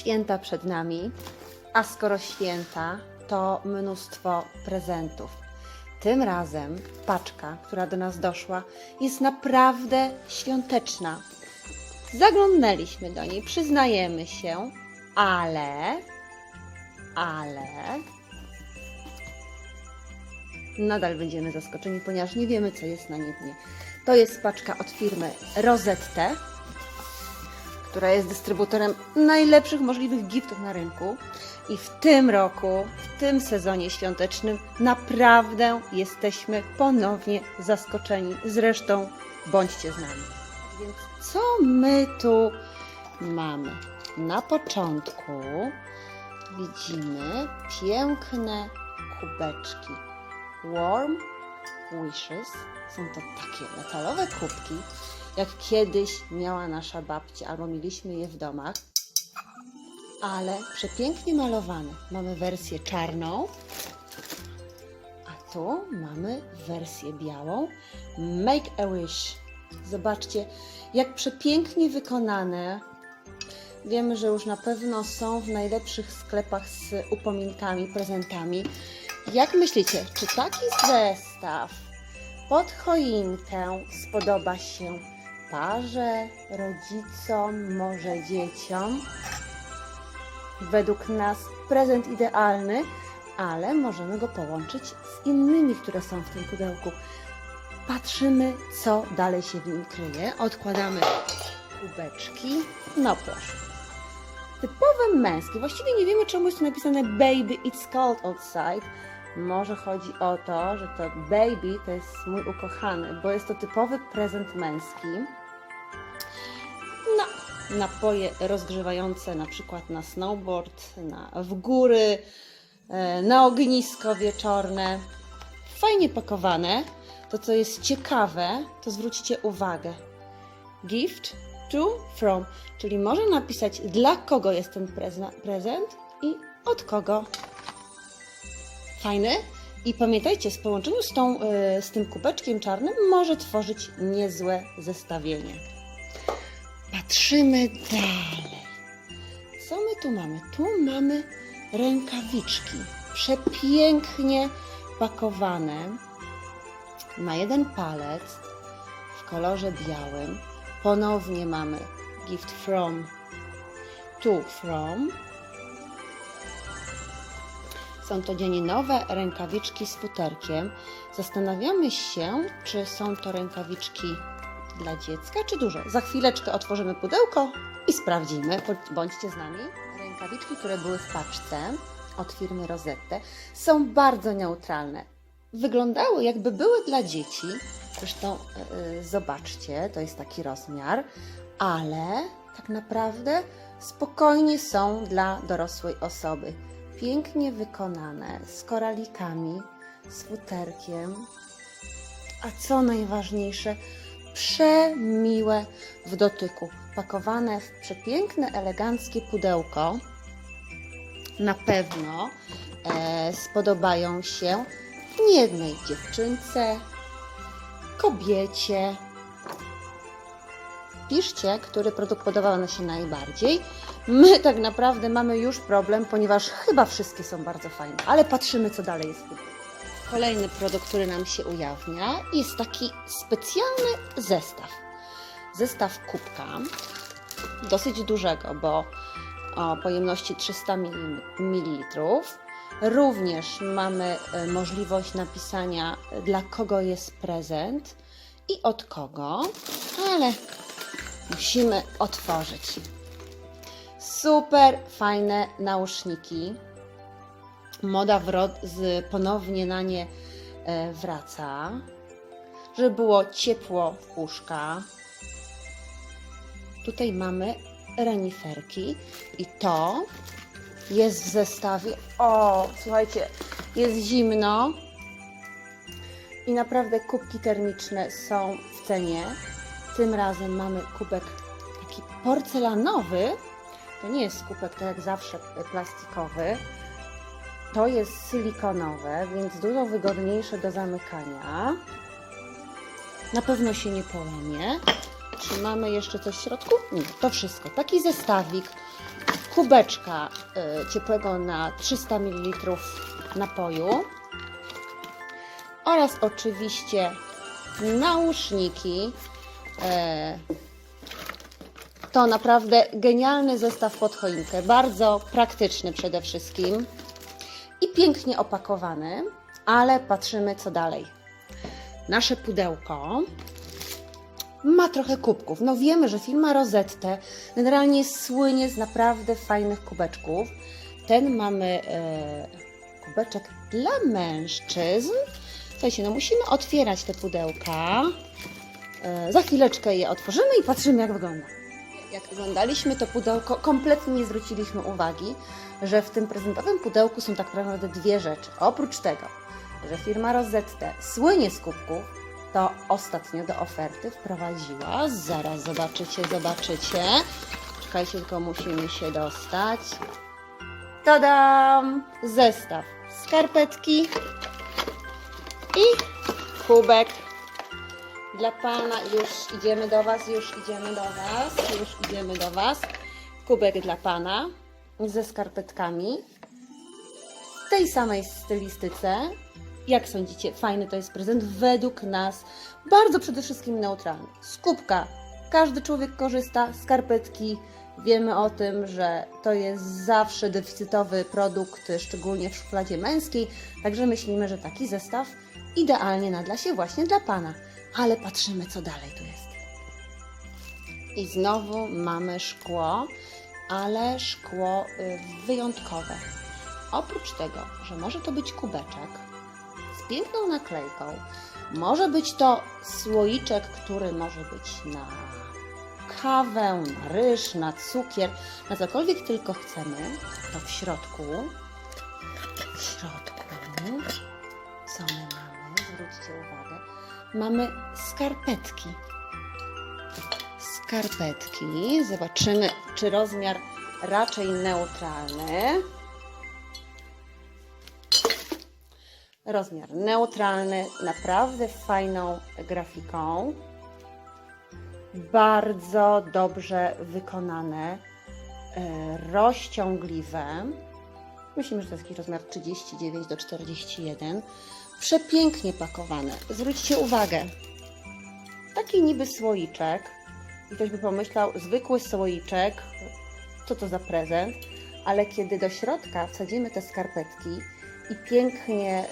Święta przed nami, a skoro święta, to mnóstwo prezentów. Tym razem paczka, która do nas doszła, jest naprawdę świąteczna. Zaglądnęliśmy do niej, przyznajemy się, ale, ale nadal będziemy zaskoczeni, ponieważ nie wiemy, co jest na niej. To jest paczka od firmy Rosette, która jest dystrybutorem najlepszych możliwych giftów na rynku. I w tym roku, w tym sezonie świątecznym, naprawdę jesteśmy ponownie zaskoczeni. Zresztą bądźcie z nami. Więc co my tu mamy? Na początku widzimy piękne kubeczki. Warm Wishes. Są to takie metalowe kubki, jak kiedyś miała nasza babcia, albo mieliśmy je w domach, ale przepięknie malowane. Mamy wersję czarną, a tu mamy wersję białą. Make a Wish. Zobaczcie, jak przepięknie wykonane. Wiemy, że już na pewno są w najlepszych sklepach z upominkami, prezentami. Jak myślicie, czy taki zestaw pod choinkę spodoba się parze, rodzicom, może dzieciom? Według nas prezent idealny, ale możemy go połączyć z innymi, które są w tym pudełku. Patrzymy, co dalej się w nim kryje. Odkładamy kubeczki. No proszę. Typowe męskie. Właściwie nie wiemy, czemu jest tu napisane Baby, it's cold outside. Może chodzi o to, że to baby to jest mój ukochany, bo jest to typowy prezent męski. No, napoje rozgrzewające na przykład na snowboard, na, w góry, e, na ognisko wieczorne. Fajnie pakowane. To, co jest ciekawe, to zwróćcie uwagę. Gift to from, czyli może napisać dla kogo jest ten prezent i od kogo. Fajny? I pamiętajcie, w połączeniu z, tą, y, z tym kubeczkiem czarnym może tworzyć niezłe zestawienie. Patrzymy dalej. Co my tu mamy? Tu mamy rękawiczki. Przepięknie pakowane na jeden palec w kolorze białym. Ponownie mamy gift from, to from. Są to dzieninowe rękawiczki z futerkiem. Zastanawiamy się, czy są to rękawiczki dla dziecka, czy duże. Za chwileczkę otworzymy pudełko i sprawdzimy. Bądź- Bądźcie z nami. Rękawiczki, które były w paczce od firmy Rosette, są bardzo neutralne. Wyglądały jakby były dla dzieci. Zresztą yy, zobaczcie, to jest taki rozmiar, ale tak naprawdę spokojnie są dla dorosłej osoby. Pięknie wykonane, z koralikami, z futerkiem. A co najważniejsze, przemiłe w dotyku. Pakowane w przepiękne, eleganckie pudełko. Na pewno e, spodobają się niejednej dziewczynce, kobiecie. Piszcie, który produkt podobał nam się najbardziej. My tak naprawdę mamy już problem, ponieważ chyba wszystkie są bardzo fajne, ale patrzymy, co dalej jest. Kolejny produkt, który nam się ujawnia, jest taki specjalny zestaw. Zestaw kubka, dosyć dużego, bo o pojemności 300 ml. Również mamy e, możliwość napisania, e, dla kogo jest prezent i od kogo, ale musimy otworzyć. Super fajne nauszniki. Moda z, ponownie na nie e, wraca, żeby było ciepło w uszka. Tutaj mamy reniferki i to jest w zestawie. O, słuchajcie, jest zimno i naprawdę kubki termiczne są w cenie. Tym razem mamy kubek taki porcelanowy. To nie jest kubek tak jak zawsze plastikowy. To jest silikonowe, więc dużo wygodniejsze do zamykania. Na pewno się nie połamie. Czy mamy jeszcze coś w środku? Nie, to wszystko. Taki zestawik kubeczka y, ciepłego na 300 ml napoju oraz oczywiście nauszniki. E, To naprawdę genialny zestaw pod choinkę, bardzo praktyczny przede wszystkim i pięknie opakowany, ale patrzymy co dalej. Nasze pudełko ma trochę kubków. No wiemy, że firma Rosette generalnie słynie z naprawdę fajnych kubeczków. Ten mamy e, kubeczek dla mężczyzn. Słuchajcie, no musimy otwierać te pudełka. E, za chwileczkę je otworzymy i patrzymy jak wygląda. Jak oglądaliśmy to pudełko, kompletnie nie zwróciliśmy uwagi, że w tym prezentowym pudełku są tak naprawdę dwie rzeczy. Oprócz tego, że firma Rosette słynie z kubków, to ostatnio do oferty wprowadziła. Zaraz zobaczycie, zobaczycie. Czekajcie, tylko musimy się dostać. Tadam! Zestaw skarpetki i kubek dla Pana. Już idziemy do Was, już idziemy do Was, już idziemy do Was. Kubek dla Pana ze skarpetkami w tej samej stylistyce. Jak sądzicie, fajny to jest prezent według nas. Bardzo przede wszystkim neutralny. Z kubka każdy człowiek korzysta, skarpetki. Wiemy o tym, że to jest zawsze deficytowy produkt, szczególnie w szufladzie męskiej. Także myślimy, że taki zestaw idealnie nadla się właśnie dla Pana. Ale patrzymy, co dalej tu jest. I znowu mamy szkło, ale szkło y, wyjątkowe. Oprócz tego, że może to być kubeczek z piękną naklejką, może być to słoiczek, który może być na kawę, na ryż, na cukier, na cokolwiek tylko chcemy, to w środku, w środku, co my mamy? Zwróćcie uwagę, mamy skarpetki. Skarpetki. Zobaczymy, czy rozmiar raczej neutralny. Rozmiar neutralny, naprawdę fajną grafiką. Bardzo dobrze wykonane, e, rozciągliwe. Myślimy, że to jest jakiś rozmiar 39 do 41. Przepięknie pakowane. Zwróćcie uwagę. Taki niby słoiczek. I ktoś by pomyślał, zwykły słoiczek, co to za prezent? Ale kiedy do środka wsadzimy te skarpetki i pięknie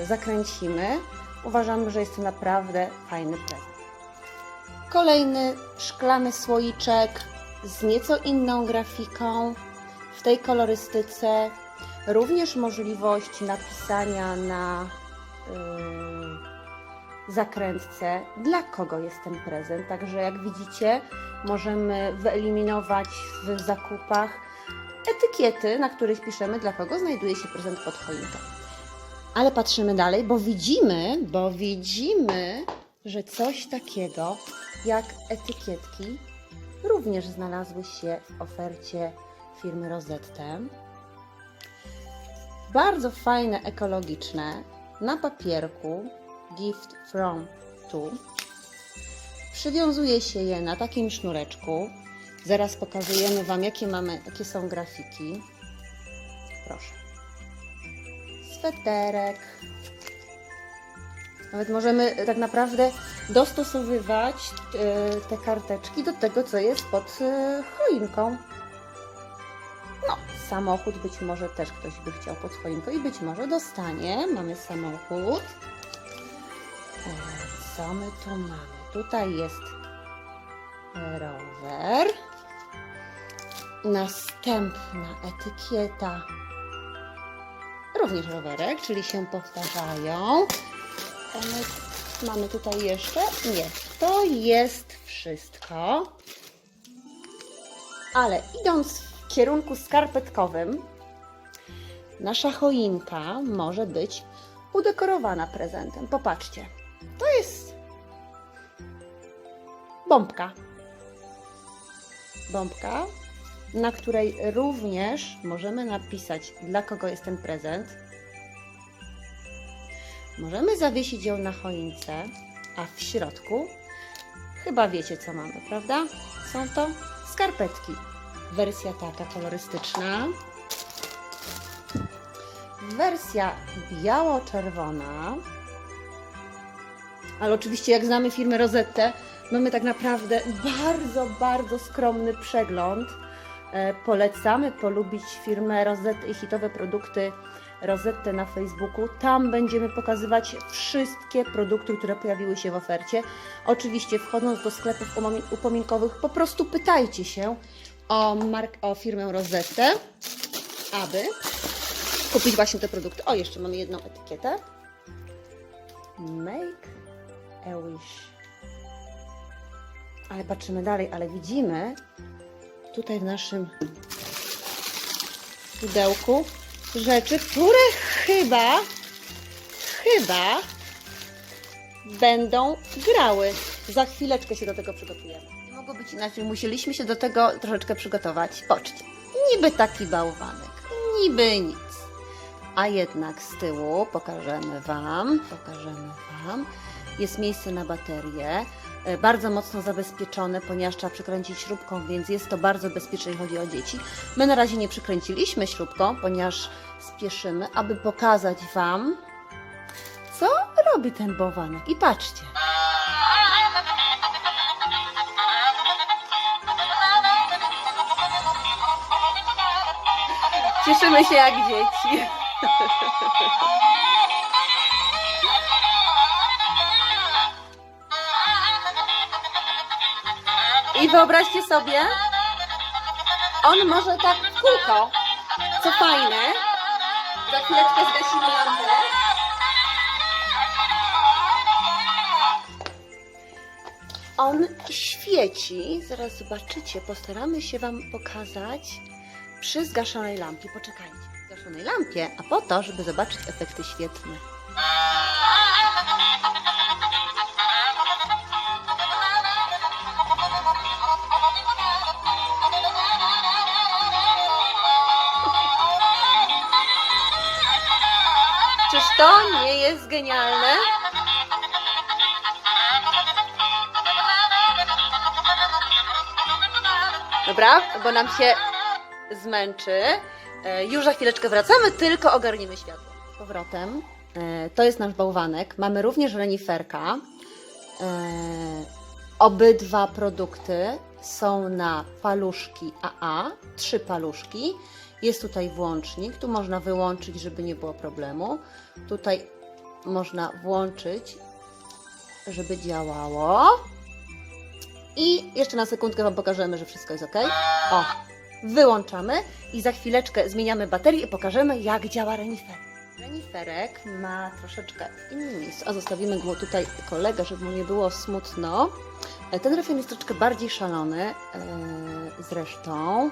yy, zakręcimy, uważamy, że jest to naprawdę fajny prezent. Kolejny szklany słoiczek z nieco inną grafiką w tej kolorystyce. Również możliwość napisania na zakrętce, dla kogo jest ten prezent. Także jak widzicie, możemy wyeliminować w zakupach etykiety, na których piszemy, dla kogo znajduje się prezent pod choinką. Ale patrzymy dalej, bo widzimy, bo widzimy, że coś takiego jak etykietki również znalazły się w ofercie firmy Rosette. Bardzo fajne, ekologiczne, na papierku Gift from tu. Przywiązuje się je na takim sznureczku. Zaraz pokazujemy Wam, jakie mamy, jakie są grafiki. Proszę. Sweterek. Nawet możemy tak naprawdę dostosowywać e, te karteczki do tego, co jest pod e, choinką. Samochód być może też ktoś by chciał pod choinką i być może dostanie. Mamy samochód. E, Co my tu mamy? Tutaj jest rower. Następna etykieta. Również rowerek, czyli się powtarzają. A my Mamy tutaj jeszcze? Nie. To jest wszystko. Ale idąc w kierunku skarpetkowym, nasza choinka może być udekorowana prezentem. Popatrzcie. To jest bombka. Bombka, na której również możemy napisać, dla kogo jest ten prezent. Możemy zawiesić ją na choince, a w środku chyba wiecie, co mamy, prawda? Są to skarpetki. Wersja taka kolorystyczna. Wersja biało-czerwona. Ale oczywiście, jak znamy firmę Rozettę, mamy tak naprawdę bardzo, bardzo skromny przegląd. E, Polecamy polubić firmę Rozettę i hitowe produkty Rozettę na Facebooku. Tam będziemy pokazywać wszystkie produkty, które pojawiły się w ofercie. Oczywiście, wchodząc do sklepów upomin- upominkowych, po prostu pytajcie się o, mark- o firmę Rozettę, aby kupić właśnie te produkty. O, jeszcze mamy jedną etykietę. Make a wish. Ale patrzymy dalej, ale widzimy tutaj w naszym pudełku rzeczy, które chyba, chyba będą grały. Za chwileczkę się do tego przygotujemy. Mogło być inaczej, musieliśmy się do tego troszeczkę przygotować. Poczcie, niby taki bałwanek, niby nic. A jednak z tyłu pokażemy Wam, pokażemy Wam, jest miejsce na baterię, e, bardzo mocno zabezpieczone, ponieważ trzeba przykręcić śrubką, więc jest to bardzo bezpieczne, jeśli chodzi o dzieci. My na razie nie przykręciliśmy śrubką, ponieważ spieszymy, aby pokazać Wam, co robi ten bałwanek. I patrzcie. Cieszymy się jak dzieci. I wyobraźcie sobie, on może tak w kółko. Co fajne. Za chwileczkę zgasimy lampę. On świeci. Zaraz zobaczycie. Postaramy się Wam pokazać przy zgaszonej lampie. Poczekajcie. Zgaszonej lampie, a po to, żeby zobaczyć efekty świetne. Czyż to nie jest genialne? Dobra, bo nam się zmęczy. E, Już za chwileczkę wracamy, tylko ogarnimy światło. Z powrotem. E, To jest nasz bałwanek. Mamy również reniferka. E, Obydwa produkty są na paluszki AA, trzy paluszki. Jest tutaj włącznik, tu można wyłączyć, żeby nie było problemu. Tutaj można włączyć, żeby działało. I jeszcze na sekundkę Wam pokażemy, że wszystko jest ok. O, wyłączamy i za chwileczkę zmieniamy baterię i pokażemy, jak działa renifer. Reniferek ma troszeczkę w innym miejscu, a zostawimy go tutaj kolegę, żeby mu nie było smutno. E, Ten refren jest troszeczkę bardziej szalony e, zresztą.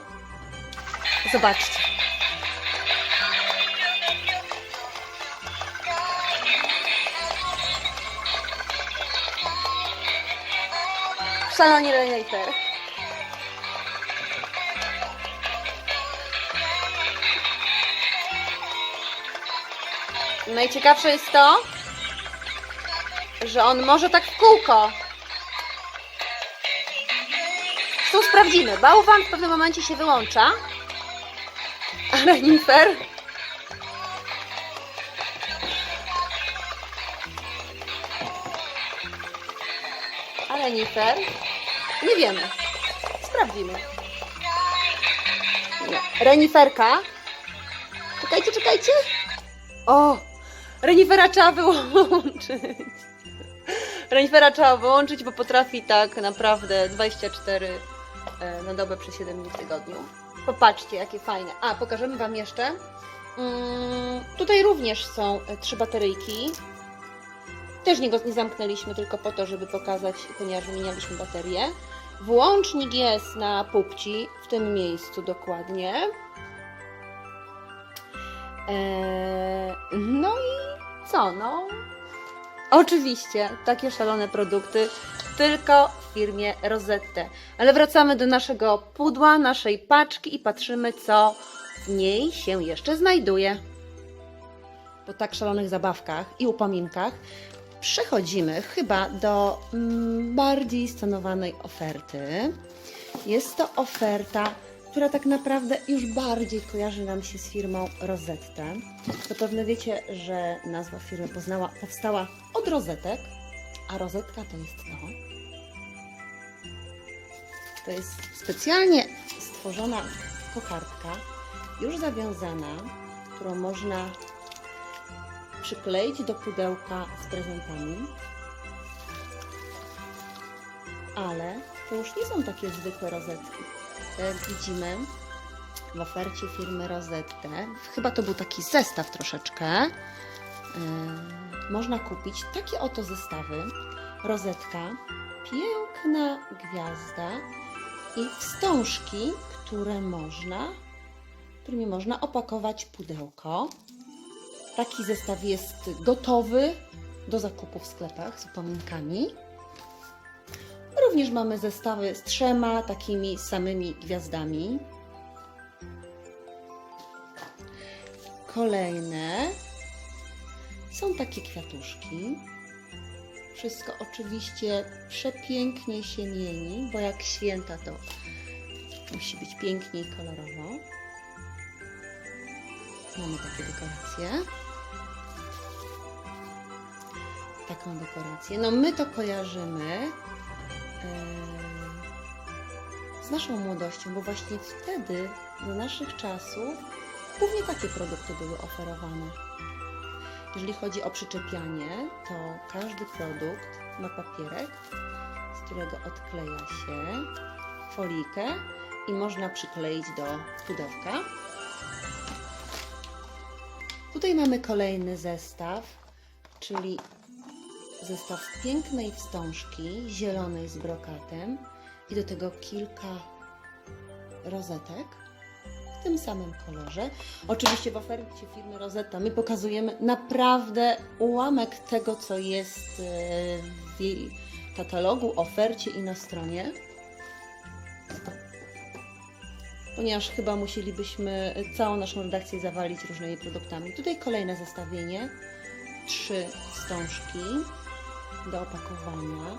Zobaczcie. W salonie renifer. Najciekawsze jest to, że on może tak w kółko. Tu sprawdzimy. Bałwan w pewnym momencie się wyłącza. A renifer? Renifer? Nie wiemy. Sprawdzimy. Nie. Reniferka? Czekajcie, czekajcie. O! Renifera trzeba wyłączyć. Renifera trzeba wyłączyć, bo potrafi tak naprawdę 24 e, na dobę przez 7 dni w tygodniu. Popatrzcie, jakie fajne. A, pokażemy Wam jeszcze. Mm, tutaj również są e, trzy bateryjki. Też nie go nie zamknęliśmy tylko po to, żeby pokazać, ponieważ wymienialiśmy baterię. Włącznik jest na pupci, w tym miejscu dokładnie. Eee, no i co? No, oczywiście takie szalone produkty tylko w firmie Rosette. Ale wracamy do naszego pudła, naszej paczki i patrzymy, co w niej się jeszcze znajduje. Po tak szalonych zabawkach i upominkach przechodzimy chyba do mm, bardziej stanowanej oferty. Jest to oferta która tak naprawdę już bardziej kojarzy nam się z firmą Rosetta. Zapewne wiecie, że nazwa firmy poznała, powstała od rozetek, a rozetka to jest to. To jest specjalnie stworzona kokardka, już zawiązana, którą można przykleić do pudełka z prezentami. Ale to już nie są takie zwykłe rozetki. Widzimy w ofercie firmy Rosette, chyba to był taki zestaw troszeczkę, można kupić takie oto zestawy. Rozetka, piękna gwiazda i wstążki, które można, którymi można opakować pudełko. Taki zestaw jest gotowy do zakupu w sklepach z upamiętkami. Również mamy zestawy z trzema takimi samymi gwiazdami. Kolejne są takie kwiatuszki. Wszystko oczywiście przepięknie się mieni, bo jak święta to musi być pięknie i kolorowo. Mamy takie dekoracje. Taką dekorację. No my to kojarzymy z naszą młodością, bo właśnie wtedy, do naszych czasów, głównie takie produkty były oferowane. Jeżeli chodzi o przyczepianie, to każdy produkt ma papierek, z którego odkleja się folijkę i można przykleić do pudełka. Tutaj mamy kolejny zestaw, czyli zestaw pięknej wstążki, zielonej z brokatem i do tego kilka rozetek w tym samym kolorze. Oczywiście w ofercie firmy Rosetta my pokazujemy naprawdę ułamek tego, co jest e, w jej katalogu, ofercie i na stronie. Ponieważ chyba musielibyśmy całą naszą redakcję zawalić różnymi produktami. Tutaj kolejne zestawienie. Trzy wstążki do opakowania.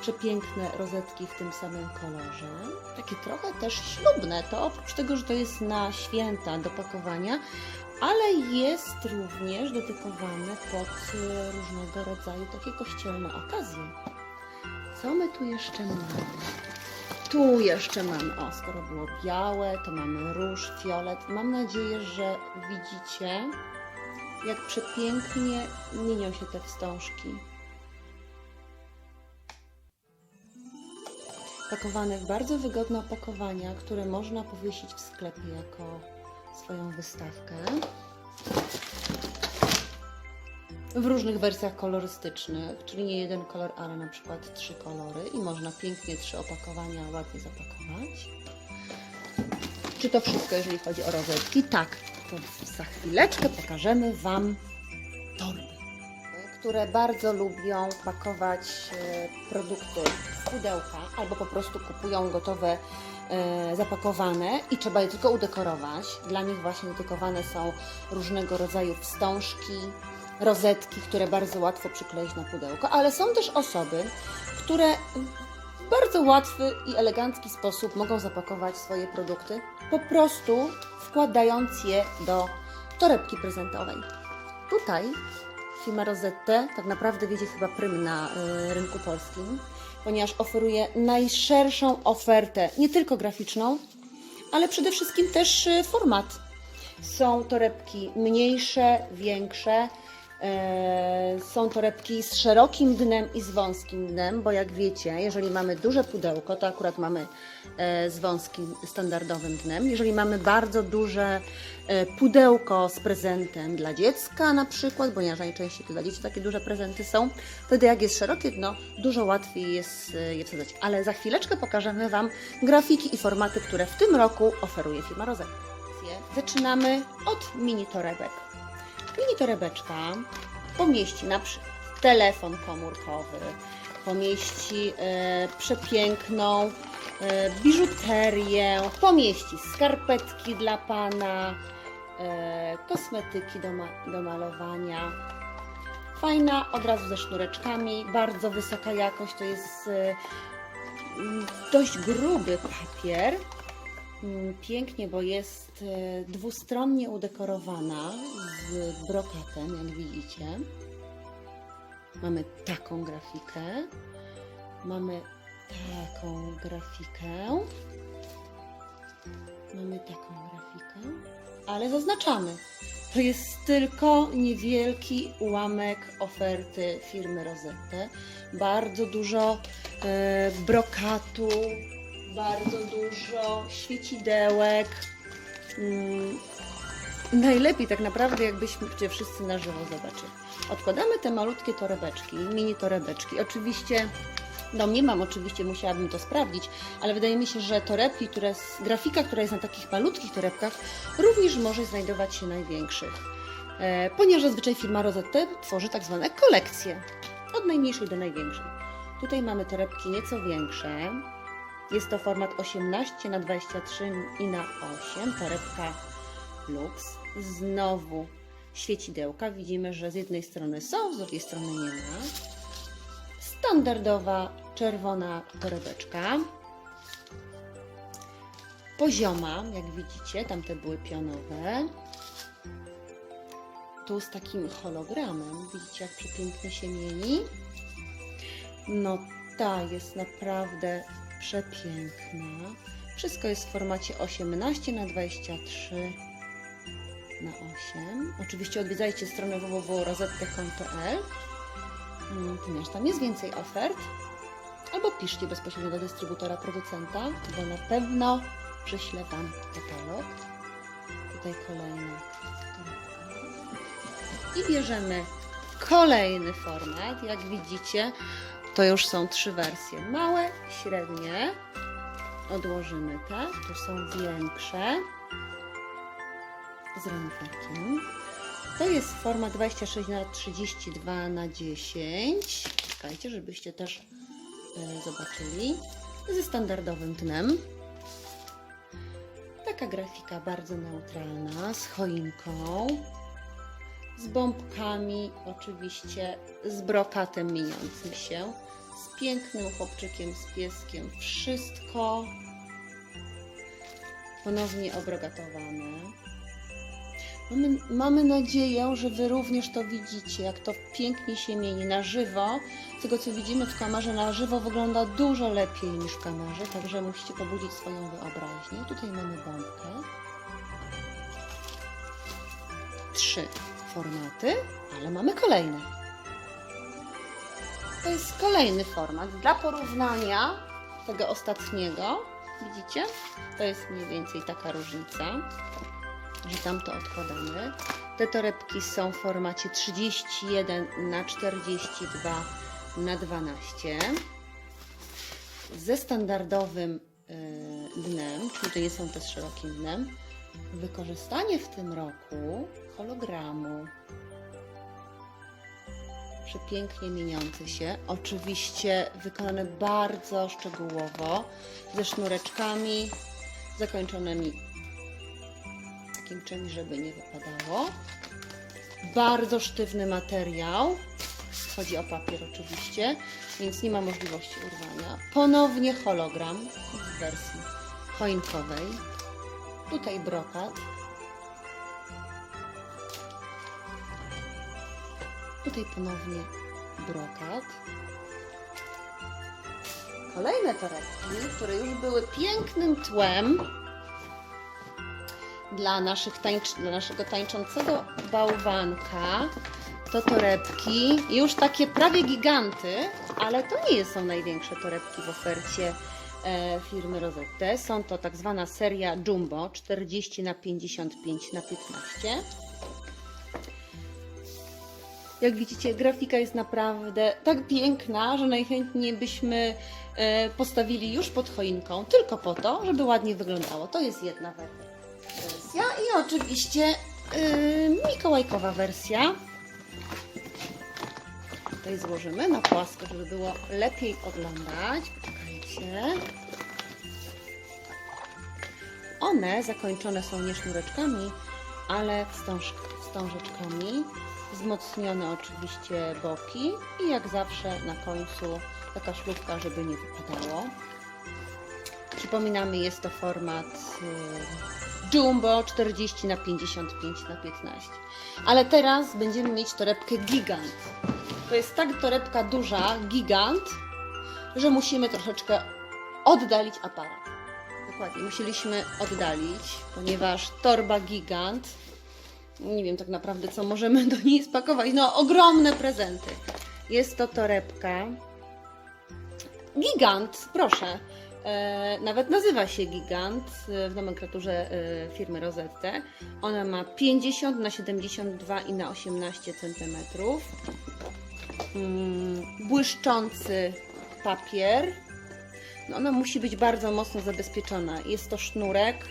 Przepiękne rozetki w tym samym kolorze. Takie trochę też ślubne. To oprócz tego, że to jest na święta do pakowania, ale jest również dedykowane pod e, różnego rodzaju takie kościelne okazje. Co my tu jeszcze mamy? Tu jeszcze mamy, o skoro było białe, to mamy róż, fiolet. Mam nadzieję, że widzicie, jak przepięknie mienią się te wstążki. Pakowane w bardzo wygodne opakowania, które można powiesić w sklepie jako swoją wystawkę. W różnych wersjach kolorystycznych, czyli nie jeden kolor, ale na przykład trzy kolory i można pięknie trzy opakowania ładnie zapakować. Czy to wszystko, jeżeli chodzi o rozetki? Tak, to za chwileczkę pokażemy Wam torby, które bardzo lubią pakować e, produkty pudełka albo po prostu kupują gotowe, e, zapakowane i trzeba je tylko udekorować. Dla nich właśnie dedykowane są różnego rodzaju wstążki, rozetki, które bardzo łatwo przykleić na pudełko, ale są też osoby, które w bardzo łatwy i elegancki sposób mogą zapakować swoje produkty, po prostu wkładając je do torebki prezentowej. Tutaj firma Rosette tak naprawdę wiedzie chyba prym na y, rynku polskim, ponieważ oferuje najszerszą ofertę, nie tylko graficzną, ale przede wszystkim też y, format. Są torebki mniejsze, większe, Są torebki z szerokim dnem i z wąskim dnem, bo jak wiecie, jeżeli mamy duże pudełko, to akurat mamy e, z wąskim, standardowym dnem. Jeżeli mamy bardzo duże e, pudełko z prezentem dla dziecka na przykład, ponieważ najczęściej to dla dzieci takie duże prezenty są, wtedy jak jest szerokie dno, dużo łatwiej jest je wsadzać. Ale za chwileczkę pokażemy Wam grafiki i formaty, które w tym roku oferuje firma Rosetta. Zaczynamy od mini torebek. Mini torebeczka pomieści na przykład telefon komórkowy, pomieści e, przepiękną e, biżuterię, pomieści skarpetki dla pana, e, kosmetyki do, ma do malowania. Fajna, od razu ze sznureczkami, bardzo wysoka jakość, to jest e, dość gruby papier mm, pięknie, bo jest e, dwustronnie udekorowana z brokatem, jak widzicie. Mamy taką grafikę. Mamy taką grafikę. Mamy taką grafikę. Ale zaznaczamy. To jest tylko niewielki ułamek oferty firmy Rosette. Bardzo dużo e, brokatu, bardzo dużo świecidełek. Mm, najlepiej tak naprawdę, jakbyśmy cię wszyscy na żywo zobaczyli. Odkładamy te malutkie torebeczki, mini torebeczki. Oczywiście, no nie mam, oczywiście musiałabym to sprawdzić, ale wydaje mi się, że torebki, które, grafika, która jest na takich malutkich torebkach, również może znajdować się największych. E, ponieważ zazwyczaj firma Rosette tworzy tak zwane kolekcje, od najmniejszej do największej. Tutaj mamy torebki nieco większe. Jest to format 18 na 23 i na 8, torebka Lux. Znowu świecidełka. Widzimy, że z jednej strony są, z drugiej strony nie ma. Standardowa czerwona torebeczka. Pozioma, jak widzicie, tamte były pionowe. Tu z takim hologramem. Widzicie, jak przepięknie się mieni? No, ta jest naprawdę przepiękna. Wszystko jest w formacie 18 na 23 na 8. Oczywiście odwiedzajcie stronę www.rozette.pl mm, ponieważ tam jest więcej ofert. Albo piszcie bezpośrednio do dystrybutora producenta, bo na pewno przyślę Wam katalog. Tutaj torebka. I bierzemy kolejny format. Jak widzicie, to już są trzy wersje. Małe, średnie. Odłożymy te. Tu są większe. Z reniferkiem. To jest format 26 na 32 na 10. Czekajcie, żebyście też e, zobaczyli. Ze standardowym tnem. Taka grafika bardzo neutralna, z choinką, z bombkami, oczywiście z brokatem mieniącym się, z pięknym chłopczykiem, z pieskiem. Wszystko ponownie obrogatowane. Mamy, mamy nadzieję, że Wy również to widzicie, jak to pięknie się mieni na żywo. Z tego co widzimy w kamerze na żywo wygląda dużo lepiej niż w kamerze, także musicie pobudzić swoją wyobraźnię. Tutaj mamy bombkę. Trzy formaty, ale mamy kolejne. To jest kolejny format dla porównania tego ostatniego. Widzicie? To jest mniej więcej taka różnica że tam to odkładamy. Te torebki są w formacie 31 na 42 na 12 ze standardowym y, dnem, czyli to nie są te z szerokim dnem. Wykorzystanie w tym roku hologramu przepięknie mieniący się, oczywiście wykonane bardzo szczegółowo, ze sznureczkami zakończonymi takim czymś, żeby nie wypadało. Bardzo sztywny materiał. Chodzi o papier oczywiście, więc nie ma możliwości urwania. Ponownie hologram w wersji choinkowej. Tutaj brokat. Tutaj ponownie brokat. Kolejne torebki, które już były pięknym tłem dla, naszych tańcz, dla naszego tańczącego bałwanka to torebki, już takie prawie giganty, ale to nie są największe torebki w ofercie firmy Rosette. Są to tak zwana seria Jumbo 40 na 55 na 15. Jak widzicie, grafika jest naprawdę tak piękna, że najchętniej byśmy e, postawili już pod choinką, tylko po to, żeby ładnie wyglądało. To jest jedna wersja wersja i oczywiście yy, mikołajkowa wersja. Tutaj złożymy na płasko, żeby było lepiej oglądać. Poczekajcie. One zakończone są nie sznureczkami, ale wstąż, wstążeczkami. Wzmocnione oczywiście boki i jak zawsze na końcu taka szlufka, żeby nie wypadało. Przypominamy, jest to format y, Jumbo 40 na 55 na 15. Ale teraz będziemy mieć torebkę Gigant. To jest tak torebka duża, gigant, że musimy troszeczkę oddalić aparat. Dokładnie, musieliśmy oddalić, ponieważ torba gigant, nie wiem tak naprawdę co możemy do niej spakować, no ogromne prezenty. Jest to torebka gigant, proszę. E, nawet nazywa się Gigant e, w nomenklaturze e, firmy Rosette. Ona ma 50 na 72 i na 18 cm. Mm, błyszczący papier. No ona musi być bardzo mocno zabezpieczona. Jest to sznurek,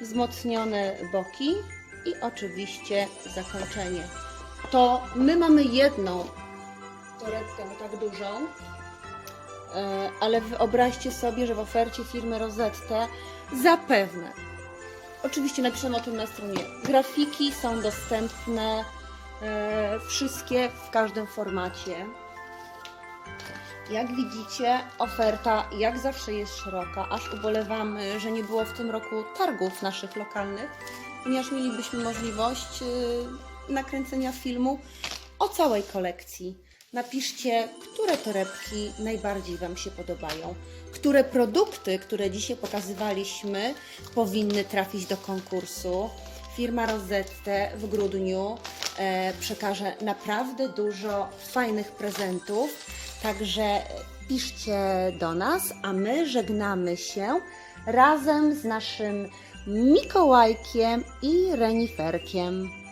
wzmocnione boki i oczywiście zakończenie. To my mamy jedną torebkę tak dużą, E, ale wyobraźcie sobie, że w ofercie firmy Rosette zapewne, oczywiście napiszemy o tym na stronie, grafiki są dostępne e, wszystkie w każdym formacie. Jak widzicie, oferta jak zawsze jest szeroka, aż ubolewamy, że nie było w tym roku targów naszych lokalnych, ponieważ mielibyśmy możliwość y, nakręcenia filmu o całej kolekcji. Napiszcie, które torebki najbardziej Wam się podobają, które produkty, które dzisiaj pokazywaliśmy, powinny trafić do konkursu. Firma Rosette w grudniu e, przekaże naprawdę dużo fajnych prezentów, także piszcie do nas, a my żegnamy się razem z naszym Mikołajkiem i Reniferkiem.